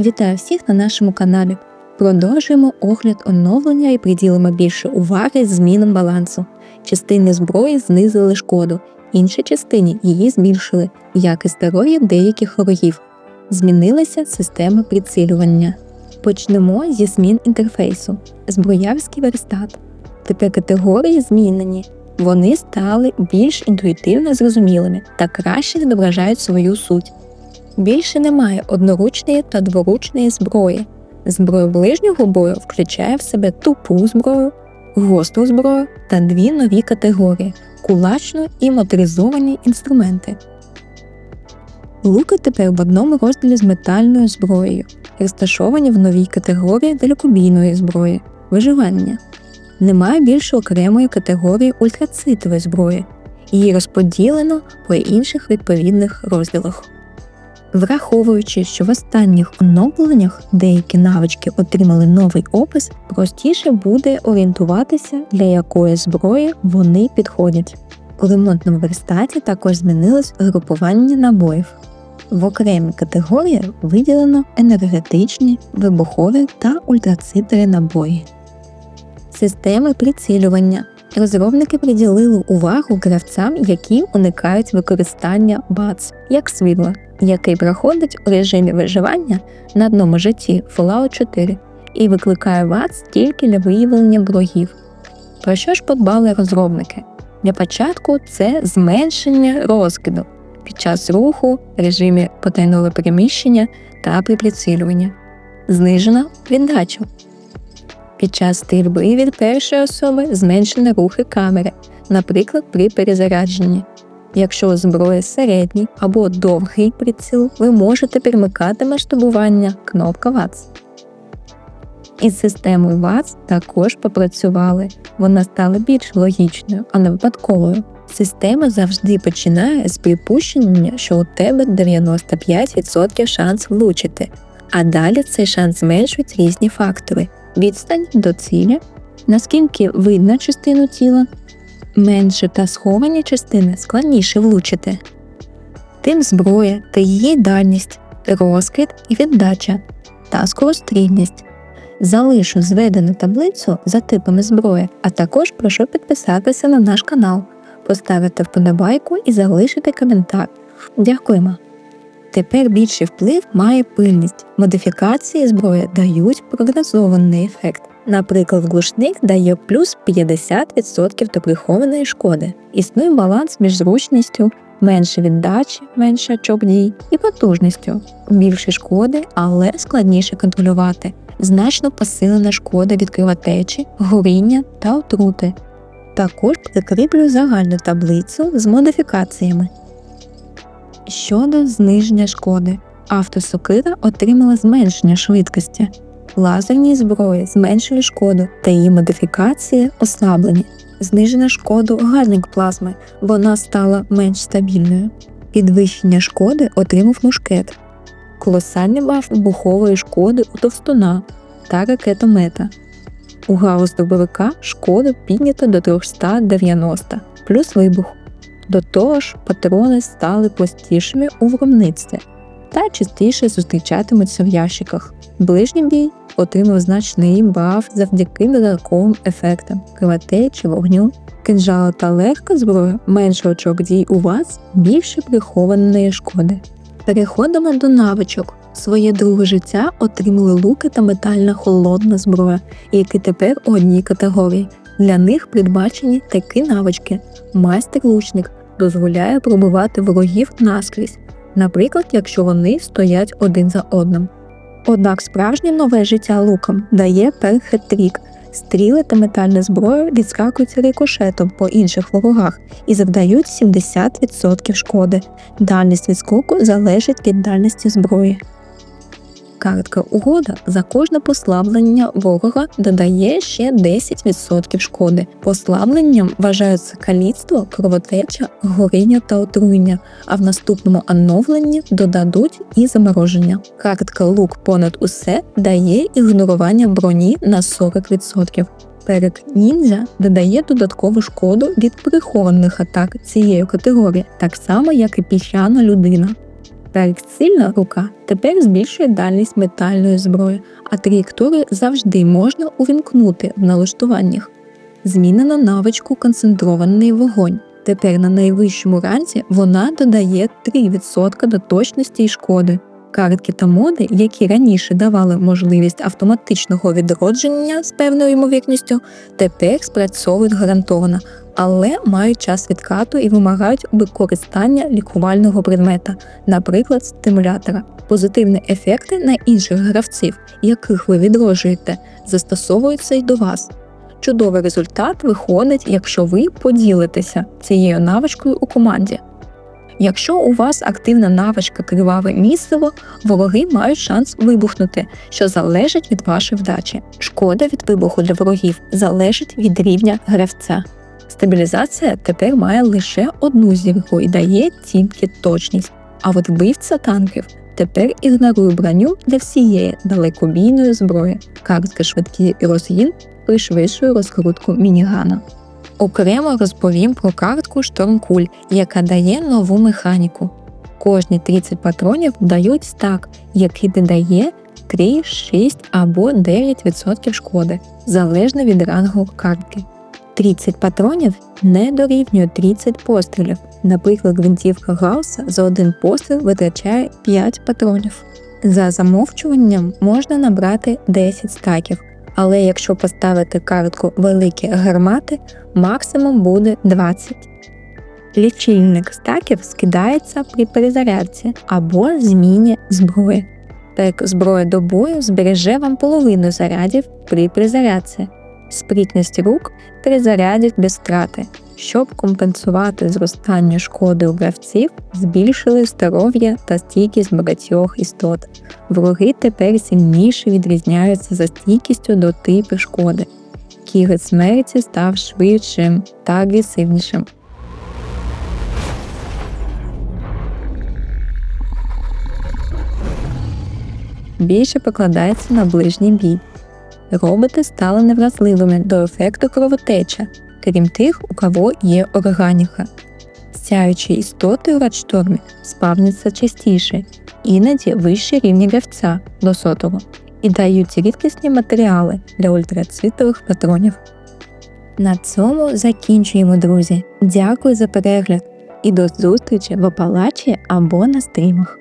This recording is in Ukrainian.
Вітаю всіх на нашому каналі. Продовжуємо огляд оновлення і приділимо більше уваги змінам балансу. Частини зброї знизили шкоду, іншій частині її збільшили, як і здоров'я деяких ворогів. Змінилася система прицілювання. Почнемо зі змін інтерфейсу. Зброярський верстат. Тепер категорії змінені. Вони стали більш інтуїтивно зрозумілими та краще відображають свою суть. Більше немає одноручної та дворучної зброї. Зброя ближнього бою включає в себе тупу зброю, гостру зброю та дві нові категорії кулачну і моторизовані інструменти. Луки тепер в одному розділі з метальною зброєю, розташовані в новій категорії далекобійної зброї виживання. Немає більше окремої категорії ультрацитової зброї, її розподілено по інших відповідних розділах. Враховуючи, що в останніх оновленнях деякі навички отримали новий опис, простіше буде орієнтуватися, для якої зброї вони підходять. У ремонтному верстаті також змінилось групування набоїв. В окремі категорії виділено енергетичні, вибухові та ультрацитові набої. Системи прицілювання. Розробники приділили увагу гравцям, які уникають використання БАЦ як світла, який проходить у режимі виживання на одному житті Fallout 4 і викликає ВАЦ тільки для виявлення ворогів. Про що ж подбали розробники? Для початку це зменшення розкиду під час руху, режимі потайного переміщення та при прицілюванні, знижена віддача. Під час стрільби від першої особи зменшені рухи камери, наприклад, при перезарядженні. Якщо у зброї середній або довгий приціл, ви можете перемикати масштабування кнопка ВАЦ. Із системою ВАЦ також попрацювали. Вона стала більш логічною, а не випадковою. Система завжди починає з припущення, що у тебе 95% шанс влучити, а далі цей шанс зменшують різні фактори: відстань до цілі, наскільки видно частину тіла, менше та сховані частини складніше влучити. Тим зброя та її дальність, розкид і віддача та скорострільність. Залишу зведену таблицю за типами зброї, а також прошу підписатися на наш канал, поставити вподобайку і залишити коментар. Дякуємо! Тепер більший вплив має пильність. Модифікації зброї дають прогнозований ефект. Наприклад, глушник дає плюс 50% до прихованої шкоди. Існує баланс між зручністю, менше віддачі, менше дій і потужністю. Більше шкоди, але складніше контролювати. Значно посилена шкода від кровотечі, горіння та отрути. Також прикріплю загальну таблицю з модифікаціями. Щодо зниження шкоди, автосокира отримала зменшення швидкості, лазерні зброї зменшили шкоду та її модифікації ослаблені, знижена шкоду гарник плазми, вона стала менш стабільною. Підвищення шкоди отримав мушкет, колосальний баф вибухової шкоди у товстуна та ракетомета. У галузь дробовика шкоду піднято до 390 плюс вибух. До того ж, патрони стали простішими у виробництві та частіше зустрічатимуться в ящиках. Ближній бій отримав значний баф завдяки додатковим ефектам кровотечі, вогню, кинжала та легка зброя, менше очок дій у вас, більше прихованої шкоди. Переходимо до навичок. Своє друге життя отримали луки та метальна холодна зброя, які тепер у одній категорії. Для них передбачені такі навички. Майстер-лучник дозволяє пробивати ворогів наскрізь, наприклад, якщо вони стоять один за одним. Однак справжнє нове життя лукам дає перхетрік. Стріли та метальна зброя відскакуються рикошетом по інших ворогах і завдають 70% шкоди. Дальність відскоку залежить від дальності зброї. Картка угода за кожне послаблення ворога додає ще 10% шкоди. Послабленням вважаються каліцтво, кровотеча, горіння та отруєння, а в наступному оновленні додадуть і замороження. Картка лук понад усе дає ігнорування броні на 40%. Перек ніндзя додає додаткову шкоду від прихованих атак цієї категорії, так само як і піщана людина. Траєкцильна рука тепер збільшує дальність метальної зброї, а траєкторію завжди можна увімкнути в налаштуваннях. Змінено навичку концентрований вогонь. Тепер на найвищому ранці вона додає 3% до точності і шкоди. Картки та моди, які раніше давали можливість автоматичного відродження з певною ймовірністю, тепер спрацьовують гарантовано, але мають час відкату і вимагають використання лікувального предмета, наприклад, стимулятора. Позитивні ефекти на інших гравців, яких ви відроджуєте, застосовуються й до вас. Чудовий результат виходить, якщо ви поділитеся цією навичкою у команді. Якщо у вас активна навичка криваве місиво, вороги мають шанс вибухнути, що залежить від вашої вдачі. Шкода від вибуху для ворогів залежить від рівня гравця. Стабілізація тепер має лише одну зірку і дає тільки точність. А от вбивця танків тепер ігнорує броню для всієї далекобійної зброї. Картка швидкий розгін пришвидшує розкрутку мінігана. Окремо розповім про картку Штормкуль, яка дає нову механіку. Кожні 30 патронів дають стак, який додає 3, 6 або 9% шкоди, залежно від рангу картки. 30 патронів не дорівнює 30 пострілів. Наприклад, гвинтівка Гаусса за один постріл витрачає 5 патронів. За замовчуванням можна набрати 10 стаків, але якщо поставити картку великі гармати, максимум буде 20. Лічильник стаків скидається при перезарядці або зміні зброї. Так зброя до бою збереже вам половину зарядів при перезарядці. Спритність рук перезарядять без втрати. Щоб компенсувати зростання шкоди у гравців, збільшили здоров'я та стійкість багатьох істот. Вороги тепер сильніше відрізняються за стійкістю до типу шкоди. Кігет смерті став швидшим та агресивнішим. Більше покладається на ближній бій. Роботи стали невразливими до ефекту кровотеча, крім тих, у кого є органіка. Сяючі істоти у радштормі спавняться частіше, іноді вищі рівні гравця до сотого, і дають рідкісні матеріали для ультрацитових патронів. На цьому закінчуємо, друзі. Дякую за перегляд і до зустрічі в Апалачі або на стрімах.